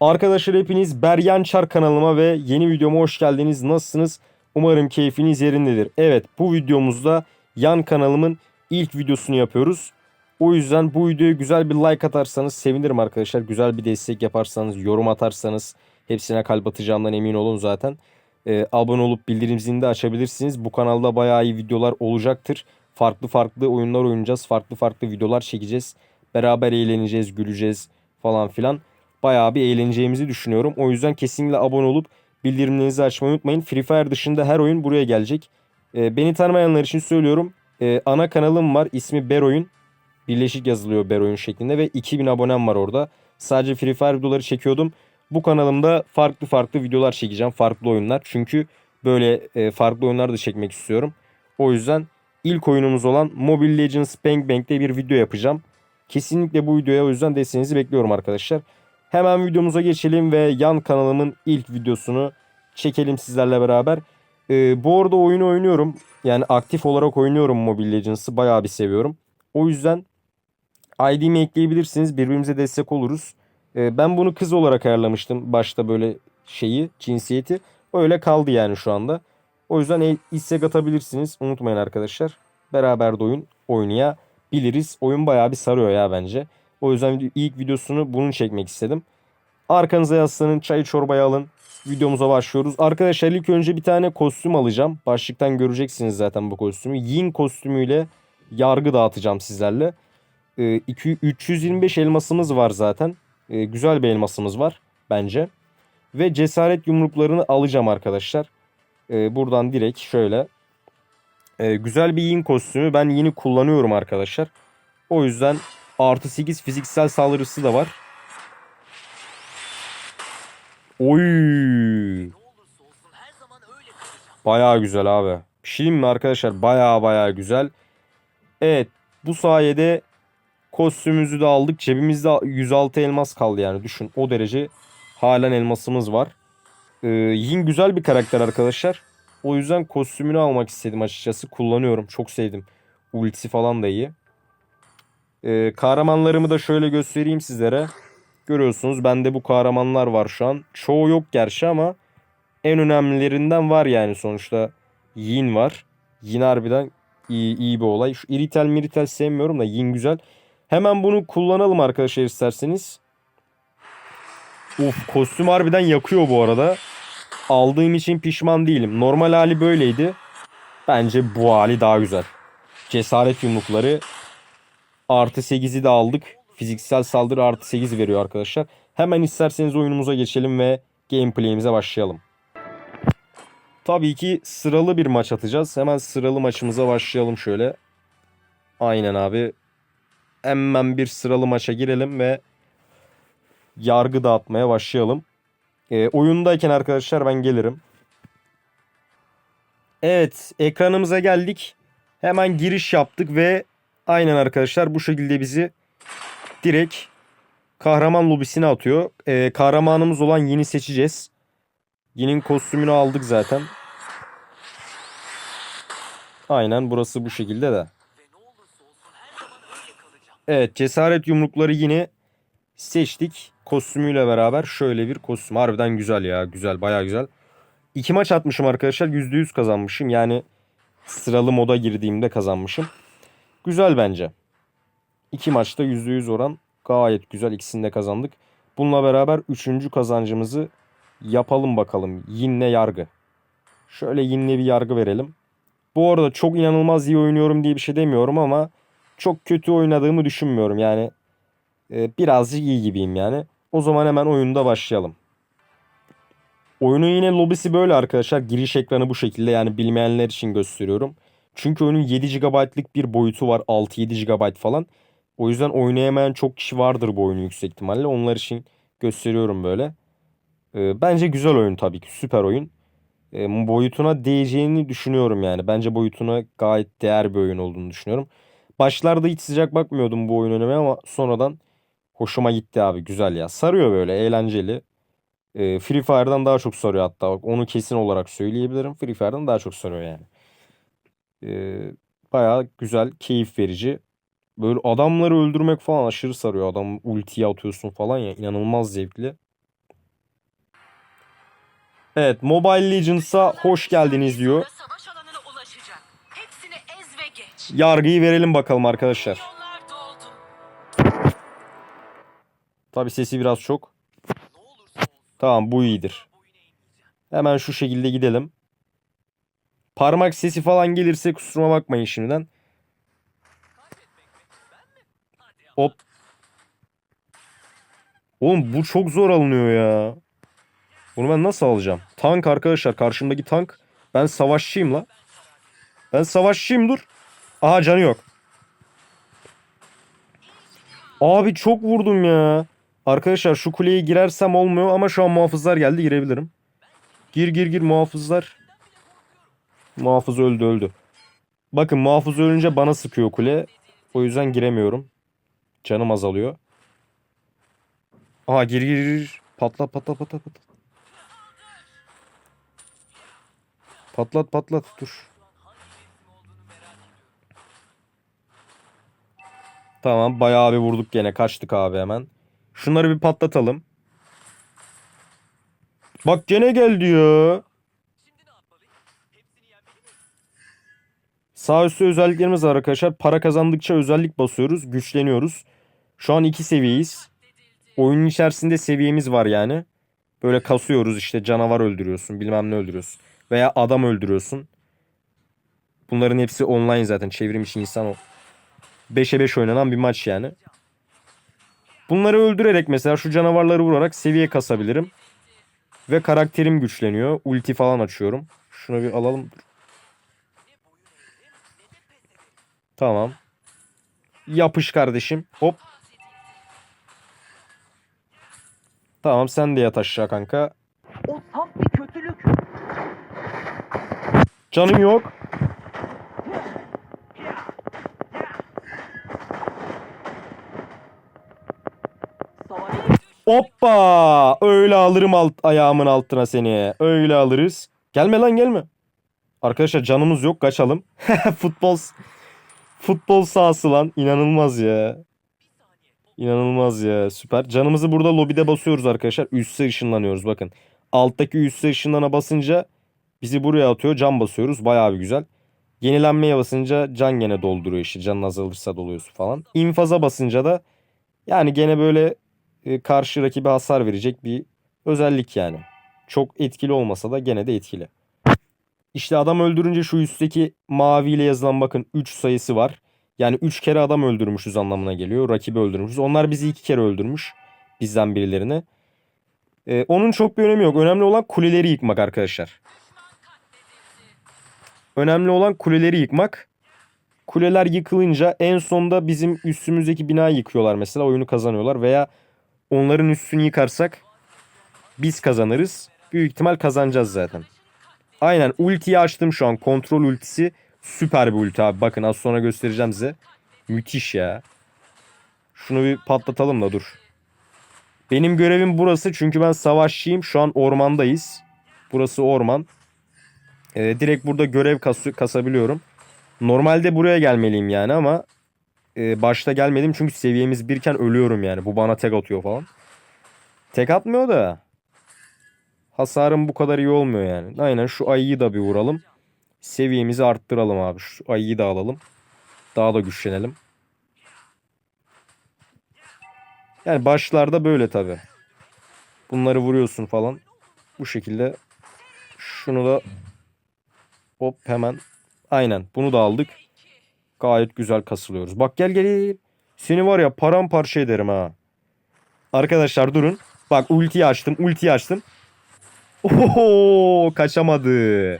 Arkadaşlar hepiniz Beryan Çar kanalıma ve yeni videoma hoş geldiniz. Nasılsınız? Umarım keyfiniz yerindedir. Evet bu videomuzda yan kanalımın ilk videosunu yapıyoruz. O yüzden bu videoya güzel bir like atarsanız sevinirim arkadaşlar. Güzel bir destek yaparsanız, yorum atarsanız hepsine kalp atacağımdan emin olun zaten. Ee, abone olup bildirim zilini de açabilirsiniz. Bu kanalda bayağı iyi videolar olacaktır. Farklı farklı oyunlar oynayacağız. Farklı farklı videolar çekeceğiz. Beraber eğleneceğiz, güleceğiz falan filan. Bayağı bir eğleneceğimizi düşünüyorum. O yüzden kesinlikle abone olup bildirimlerinizi açmayı unutmayın. Free Fire dışında her oyun buraya gelecek. Ee, beni tanımayanlar için söylüyorum. Ee, ana kanalım var. İsmi Beroyun. Birleşik yazılıyor Beroyun şeklinde ve 2000 abonem var orada. Sadece Free Fire videoları çekiyordum. Bu kanalımda farklı farklı videolar çekeceğim. Farklı oyunlar. Çünkü böyle e, farklı oyunlar da çekmek istiyorum. O yüzden ilk oyunumuz olan Mobile Legends Bang Bang'de bir video yapacağım. Kesinlikle bu videoya o yüzden desteğinizi bekliyorum arkadaşlar. Hemen videomuza geçelim ve yan kanalımın ilk videosunu çekelim sizlerle beraber. Ee, bu arada oyunu oynuyorum. Yani aktif olarak oynuyorum Mobile Legends'ı. Bayağı bir seviyorum. O yüzden ID'mi ekleyebilirsiniz. Birbirimize destek oluruz. Ee, ben bunu kız olarak ayarlamıştım. Başta böyle şeyi, cinsiyeti. Öyle kaldı yani şu anda. O yüzden istek atabilirsiniz. Unutmayın arkadaşlar. Beraber de oyun oynayabiliriz. Oyun bayağı bir sarıyor ya bence. O yüzden ilk videosunu bunun çekmek istedim. Arkanıza yaslanın, çayı çorbayı alın. Videomuza başlıyoruz. Arkadaşlar ilk önce bir tane kostüm alacağım. Başlıktan göreceksiniz zaten bu kostümü. Yin kostümüyle yargı dağıtacağım sizlerle. Ee, iki- 325 elmasımız var zaten. Ee, güzel bir elmasımız var bence. Ve cesaret yumruklarını alacağım arkadaşlar. Ee, buradan direkt şöyle. Ee, güzel bir yin kostümü. Ben yeni kullanıyorum arkadaşlar. O yüzden artı 8 fiziksel saldırısı da var. Oy. Bayağı güzel abi. Bir şey mi arkadaşlar? Bayağı bayağı güzel. Evet. Bu sayede kostümümüzü de aldık. Cebimizde 106 elmas kaldı yani. Düşün o derece halen elmasımız var. Ee, Yin güzel bir karakter arkadaşlar. O yüzden kostümünü almak istedim açıkçası. Kullanıyorum. Çok sevdim. Ultisi falan da iyi. Ee, kahramanlarımı da şöyle göstereyim sizlere. Görüyorsunuz bende bu kahramanlar var şu an. Çoğu yok gerçi ama en önemlilerinden var yani sonuçta. Yin var. Yin harbiden iyi, iyi bir olay. Şu iritel miritel sevmiyorum da Yin güzel. Hemen bunu kullanalım arkadaşlar isterseniz. Uf kostüm harbiden yakıyor bu arada. Aldığım için pişman değilim. Normal hali böyleydi. Bence bu hali daha güzel. Cesaret yumrukları artı 8'i de aldık. Fiziksel saldırı artı 8 veriyor arkadaşlar. Hemen isterseniz oyunumuza geçelim ve gameplay'imize başlayalım. Tabii ki sıralı bir maç atacağız. Hemen sıralı maçımıza başlayalım şöyle. Aynen abi. Hemen bir sıralı maça girelim ve yargı dağıtmaya başlayalım. Ee, oyundayken arkadaşlar ben gelirim. Evet ekranımıza geldik. Hemen giriş yaptık ve aynen arkadaşlar bu şekilde bizi direkt kahraman lobisine atıyor. Ee, kahramanımız olan Yin'i seçeceğiz. Yin'in kostümünü aldık zaten. Aynen burası bu şekilde de. Evet cesaret yumrukları yine seçtik. Kostümüyle beraber şöyle bir kostüm. Harbiden güzel ya. Güzel baya güzel. İki maç atmışım arkadaşlar. %100 kazanmışım. Yani sıralı moda girdiğimde kazanmışım. Güzel bence. İki maçta %100 oran gayet güzel. İkisini de kazandık. Bununla beraber üçüncü kazancımızı yapalım bakalım. Yinle yargı. Şöyle yinle bir yargı verelim. Bu arada çok inanılmaz iyi oynuyorum diye bir şey demiyorum ama çok kötü oynadığımı düşünmüyorum. Yani e, birazcık iyi gibiyim yani. O zaman hemen oyunda başlayalım. Oyunun yine lobisi böyle arkadaşlar. Giriş ekranı bu şekilde yani bilmeyenler için gösteriyorum. Çünkü oyunun 7 GB'lık bir boyutu var. 6-7 GB falan. O yüzden oynayamayan çok kişi vardır bu oyunu yüksek ihtimalle. Onlar için gösteriyorum böyle. Ee, bence güzel oyun tabii ki. Süper oyun. Ee, boyutuna değeceğini düşünüyorum yani. Bence boyutuna gayet değer bir oyun olduğunu düşünüyorum. Başlarda hiç sıcak bakmıyordum bu oyun oynamaya ama sonradan hoşuma gitti abi. Güzel ya. Sarıyor böyle eğlenceli. Ee, Free Fire'dan daha çok sarıyor hatta. Bak, onu kesin olarak söyleyebilirim. Free Fire'dan daha çok sarıyor yani. Ee, bayağı güzel, keyif verici. Böyle adamları öldürmek falan aşırı sarıyor. Adam ultiye atıyorsun falan ya. inanılmaz zevkli. Evet Mobile Legends'a hoş geldiniz diyor. Yargıyı verelim bakalım arkadaşlar. Tabi sesi biraz çok. Tamam bu iyidir. Hemen şu şekilde gidelim. Parmak sesi falan gelirse kusuruma bakmayın şimdiden. Hop. Oğlum bu çok zor alınıyor ya. Bunu ben nasıl alacağım? Tank arkadaşlar karşımdaki tank. Ben savaşçıyım la. Ben savaşçıyım dur. Aha canı yok. Abi çok vurdum ya. Arkadaşlar şu kuleye girersem olmuyor ama şu an muhafızlar geldi girebilirim. Gir gir gir muhafızlar. Muhafız öldü öldü. Bakın muhafız ölünce bana sıkıyor kule. O yüzden giremiyorum. Canım azalıyor. Aha gir gir gir. Patlat patlat patlat patlat. Patlat patlat dur. Tamam bayağı bir vurduk gene kaçtık abi hemen. Şunları bir patlatalım. Bak gene geldi ya. Sağ üstte özelliklerimiz var arkadaşlar. Para kazandıkça özellik basıyoruz. Güçleniyoruz. Şu an iki seviyeyiz. Oyunun içerisinde seviyemiz var yani. Böyle kasıyoruz işte canavar öldürüyorsun bilmem ne öldürüyorsun. Veya adam öldürüyorsun. Bunların hepsi online zaten çevrim insan o. 5'e 5 oynanan bir maç yani. Bunları öldürerek mesela şu canavarları vurarak seviye kasabilirim. Ve karakterim güçleniyor. Ulti falan açıyorum. Şunu bir alalım. Dur. Tamam. Yapış kardeşim. Hop. Tamam sen de yat aşağı kanka. O saf bir kötülük. Canım yok. Hoppa! Öyle alırım alt ayağımın altına seni. Öyle alırız. Gelme lan gelme. Arkadaşlar canımız yok kaçalım. Futbol futbol sahası lan. İnanılmaz ya. İnanılmaz ya. Süper. Canımızı burada lobide basıyoruz arkadaşlar. Üste ışınlanıyoruz bakın. Alttaki üste ışınlana basınca bizi buraya atıyor. Can basıyoruz. Bayağı bir güzel. Yenilenmeye basınca can gene dolduruyor işte. Canın azalırsa doluyorsun falan. İnfaza basınca da yani gene böyle e, karşı rakibe hasar verecek bir özellik yani. Çok etkili olmasa da gene de etkili. İşte adam öldürünce şu üstteki maviyle yazılan bakın 3 sayısı var. Yani 3 kere adam öldürmüşüz anlamına geliyor. Rakibi öldürmüşüz. Onlar bizi 2 kere öldürmüş. Bizden birilerini. E, onun çok bir önemi yok. Önemli olan kuleleri yıkmak arkadaşlar. Önemli olan kuleleri yıkmak. Kuleler yıkılınca en sonda bizim üstümüzdeki binayı yıkıyorlar mesela. Oyunu kazanıyorlar veya onların üstünü yıkarsak biz kazanırız. Büyük ihtimal kazanacağız zaten. Aynen ultiyi açtım şu an. Kontrol ultisi süper bir ulti abi. Bakın az sonra göstereceğim size. Müthiş ya. Şunu bir patlatalım da dur. Benim görevim burası çünkü ben savaşçıyım. Şu an ormandayız. Burası orman. Ee, direkt burada görev kas kasabiliyorum. Normalde buraya gelmeliyim yani ama e, başta gelmedim çünkü seviyemiz birken ölüyorum yani. Bu bana tek atıyor falan. Tek atmıyor da hasarım bu kadar iyi olmuyor yani. Aynen şu ayıyı da bir vuralım. Seviyemizi arttıralım abi. Şu ayıyı da alalım. Daha da güçlenelim. Yani başlarda böyle tabi. Bunları vuruyorsun falan. Bu şekilde. Şunu da hop hemen. Aynen bunu da aldık. Gayet güzel kasılıyoruz. Bak gel gel. Seni var ya paramparça ederim ha. Arkadaşlar durun. Bak ultiyi açtım. Ultiyi açtım. Oho kaçamadı.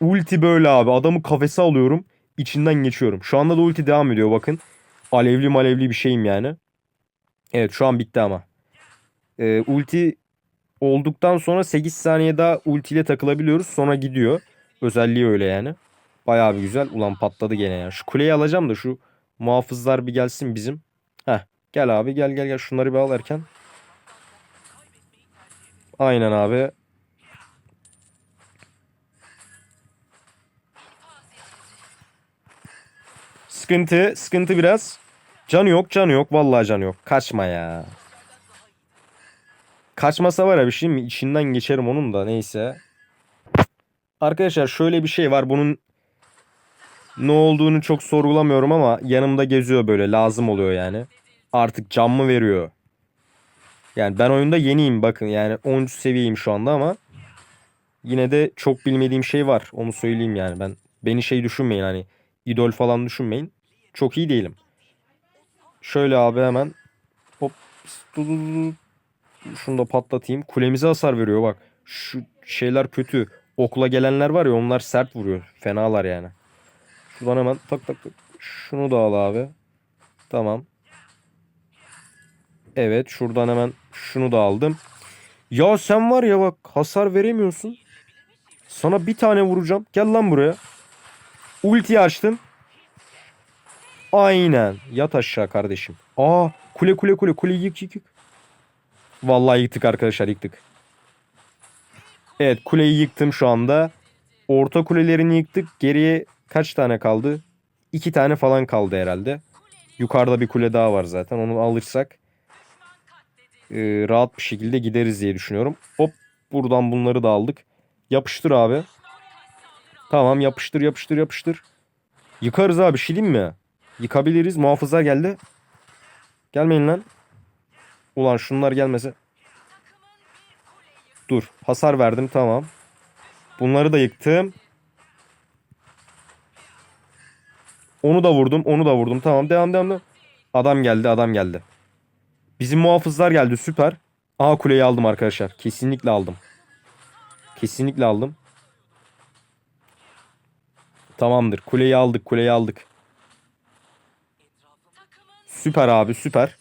Ulti böyle abi. Adamı kafese alıyorum. içinden geçiyorum. Şu anda da ulti devam ediyor bakın. Alevli malevli bir şeyim yani. Evet şu an bitti ama. Ee, ulti olduktan sonra 8 saniye daha ultiyle takılabiliyoruz. Sonra gidiyor. Özelliği öyle yani. Bayağı bir güzel. Ulan patladı gene ya. Şu kuleyi alacağım da şu muhafızlar bir gelsin bizim. Heh. Gel abi gel gel gel. Şunları bir al erken. Aynen abi. Sıkıntı. Sıkıntı biraz. Canı yok canı yok. Vallahi canı yok. Kaçma ya. Kaçmasa var ya bir şey mi? İçinden geçerim onun da neyse. Arkadaşlar şöyle bir şey var. Bunun ne olduğunu çok sorgulamıyorum ama yanımda geziyor böyle. Lazım oluyor yani. Artık can mı veriyor? Yani ben oyunda yeniyim bakın. Yani 10. seviyeyim şu anda ama yine de çok bilmediğim şey var. Onu söyleyeyim yani ben. Beni şey düşünmeyin hani idol falan düşünmeyin. Çok iyi değilim. Şöyle abi hemen hop şunu da patlatayım. Kulemize hasar veriyor bak. Şu şeyler kötü. Okula gelenler var ya onlar sert vuruyor. Fenalar yani. Şuradan hemen tak tak tak. Şunu da al abi. Tamam. Evet şuradan hemen şunu da aldım. Ya sen var ya bak hasar veremiyorsun. Sana bir tane vuracağım. Gel lan buraya. Ulti açtım. Aynen. Yat aşağı kardeşim. Aa kule kule kule kule yık yık yık. Vallahi yıktık arkadaşlar yıktık. Evet kuleyi yıktım şu anda. Orta kulelerini yıktık. Geriye kaç tane kaldı? İki tane falan kaldı herhalde. Yukarıda bir kule daha var zaten. Onu alırsak e, rahat bir şekilde gideriz diye düşünüyorum. Hop buradan bunları da aldık. Yapıştır abi. Tamam yapıştır yapıştır yapıştır. Yıkarız abi bir şey mi? Yıkabiliriz. Muhafızlar geldi. Gelmeyin lan. Ulan şunlar gelmese. Dur. Hasar verdim tamam. Bunları da yıktım. Onu da vurdum. Onu da vurdum. Tamam devam devam devam. Adam geldi adam geldi. Bizim muhafızlar geldi süper. Aha kuleyi aldım arkadaşlar. Kesinlikle aldım. Kesinlikle aldım. Tamamdır. Kuleyi aldık kuleyi aldık. Süper abi süper.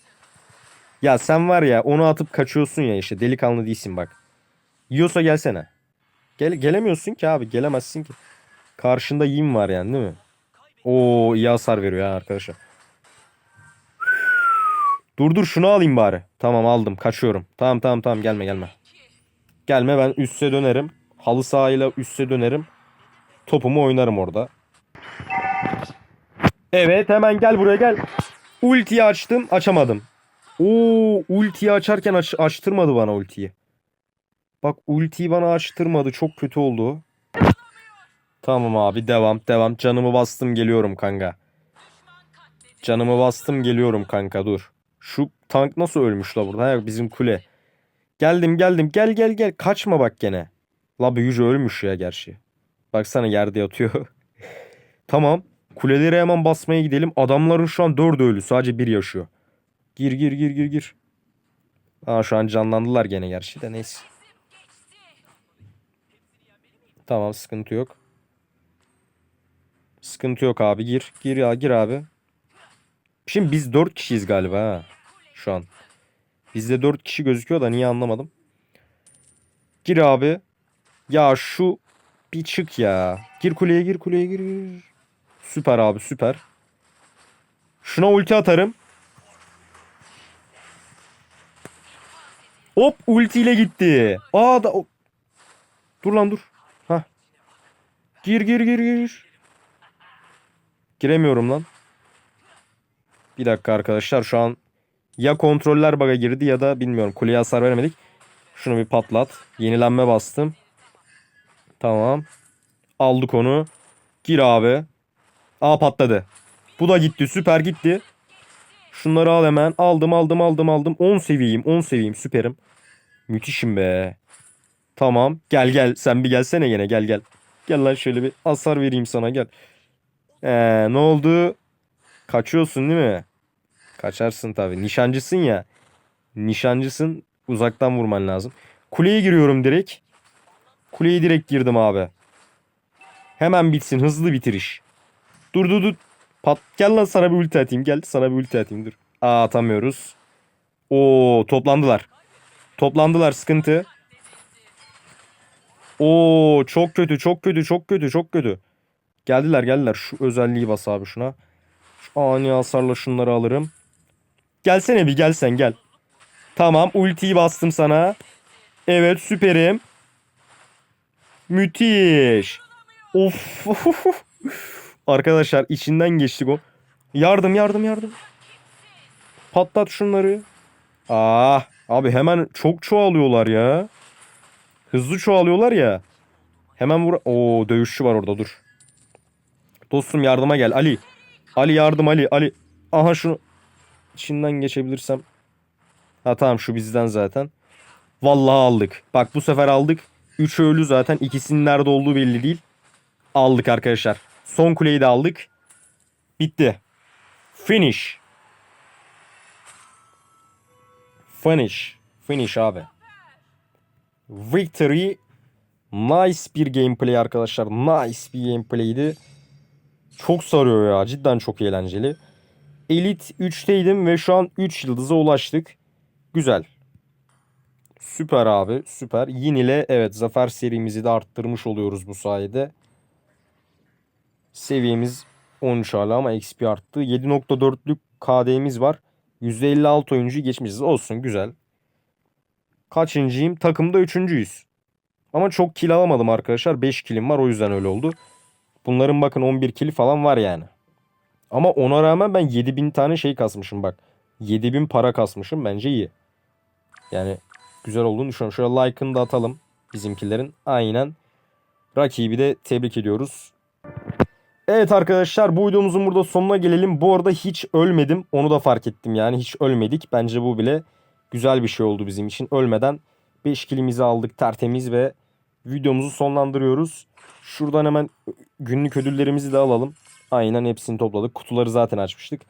Ya sen var ya onu atıp kaçıyorsun ya işte delikanlı değilsin bak. Yiyorsa gelsene. Gel gelemiyorsun ki abi gelemezsin ki. Karşında yim var yani değil mi? Oo iyi hasar veriyor ya arkadaşlar. Dur dur şunu alayım bari. Tamam aldım kaçıyorum. Tamam tamam tamam gelme gelme. Gelme ben üste dönerim. Halı sahayla üste dönerim. Topumu oynarım orada. Evet hemen gel buraya gel. Ultiyi açtım açamadım. Oo ultiyi açarken aç, açtırmadı bana ultiyi. Bak ultiyi bana açtırmadı çok kötü oldu. Tamam abi devam devam. Canımı bastım geliyorum kanka. Canımı bastım geliyorum kanka dur. Şu tank nasıl ölmüş la burada? Ha, bizim kule. Geldim geldim gel gel gel. Kaçma bak gene. La büyücü ölmüş ya gerçi. Baksana yerde yatıyor. tamam. Kulelere hemen basmaya gidelim. Adamların şu an dördü ölü. Sadece bir yaşıyor. Gir gir gir gir gir. Aa şu an canlandılar gene gerçi de neyse. Tamam sıkıntı yok. Sıkıntı yok abi gir. Gir ya gir abi. Şimdi biz 4 kişiyiz galiba ha. Şu an. Bizde 4 kişi gözüküyor da niye anlamadım. Gir abi. Ya şu bir çık ya. Gir kuleye gir kuleye gir. gir. Süper abi süper. Şuna ulti atarım. Hop ultiyle gitti. Aa da Dur lan dur. Hah. Gir gir gir gir. Giremiyorum lan. Bir dakika arkadaşlar şu an ya kontroller bug'a girdi ya da bilmiyorum kuleye hasar veremedik. Şunu bir patlat. Yenilenme bastım. Tamam. Aldık onu. Gir abi. Aa patladı. Bu da gitti. Süper gitti. Şunları al hemen. Aldım aldım aldım aldım. 10 seviyeyim. 10 seviyeyim. Süperim. Müthişim be. Tamam. Gel gel. Sen bir gelsene gene. Gel gel. Gel lan şöyle bir hasar vereyim sana gel. Ee, ne oldu? Kaçıyorsun değil mi? Kaçarsın tabii. Nişancısın ya. Nişancısın. Uzaktan vurman lazım. Kuleye giriyorum direkt. Kuleye direkt girdim abi. Hemen bitsin. Hızlı bitiriş. Dur dur dur. Pat gel lan sana bir ulti atayım. Gel sana bir ulti atayım dur. Aa atamıyoruz. Oo toplandılar. Toplandılar sıkıntı. Oo çok kötü çok kötü çok kötü çok kötü. Geldiler geldiler. Şu özelliği bas abi şuna. Şu ani hasarla şunları alırım. Gelsene bir gelsen gel. Tamam ultiyi bastım sana. Evet süperim. Müthiş. Of. Arkadaşlar içinden geçtik o. Yardım yardım yardım. Patlat şunları. Ah Abi hemen çok çoğalıyorlar ya. Hızlı çoğalıyorlar ya. Hemen vur. Oo dövüşçü var orada dur. Dostum yardıma gel Ali. Ali yardım Ali. Ali. Aha şunu. İçinden geçebilirsem. Ha tamam şu bizden zaten. Vallahi aldık. Bak bu sefer aldık. 3 ölü zaten. İkisinin nerede olduğu belli değil. Aldık arkadaşlar. Son kuleyi de aldık. Bitti. Finish. Finish. Finish abi. Victory. Nice bir gameplay arkadaşlar. Nice bir gameplay'di. Çok sarıyor ya. Cidden çok eğlenceli. Elite 3'teydim ve şu an 3 yıldıza ulaştık. Güzel. Süper abi. Süper. Yine evet zafer serimizi de arttırmış oluyoruz bu sayede. Seviyemiz 13 hala ama XP arttı. 7.4'lük KD'miz var. %56 oyuncuyu geçmişiz. Olsun güzel. Kaçıncıyım? Takımda üçüncüyüz. Ama çok kill alamadım arkadaşlar. 5 killim var o yüzden öyle oldu. Bunların bakın 11 kill falan var yani. Ama ona rağmen ben 7000 tane şey kasmışım bak. 7000 para kasmışım bence iyi. Yani güzel olduğunu düşünüyorum. Şöyle like'ını da atalım bizimkilerin. Aynen. Rakibi de tebrik ediyoruz. Evet arkadaşlar bu videomuzun burada sonuna gelelim. Bu arada hiç ölmedim. Onu da fark ettim yani. Hiç ölmedik. Bence bu bile güzel bir şey oldu bizim için. Ölmeden 5 kilimizi aldık tertemiz ve videomuzu sonlandırıyoruz. Şuradan hemen günlük ödüllerimizi de alalım. Aynen hepsini topladık. Kutuları zaten açmıştık.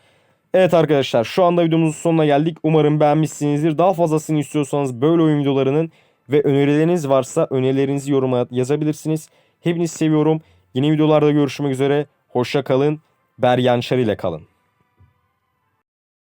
Evet arkadaşlar şu anda videomuzun sonuna geldik. Umarım beğenmişsinizdir. Daha fazlasını istiyorsanız böyle oyun videolarının ve önerileriniz varsa önerilerinizi yoruma yazabilirsiniz. Hepinizi seviyorum. Yeni videolarda görüşmek üzere. Hoşça kalın. Beryan ile kalın.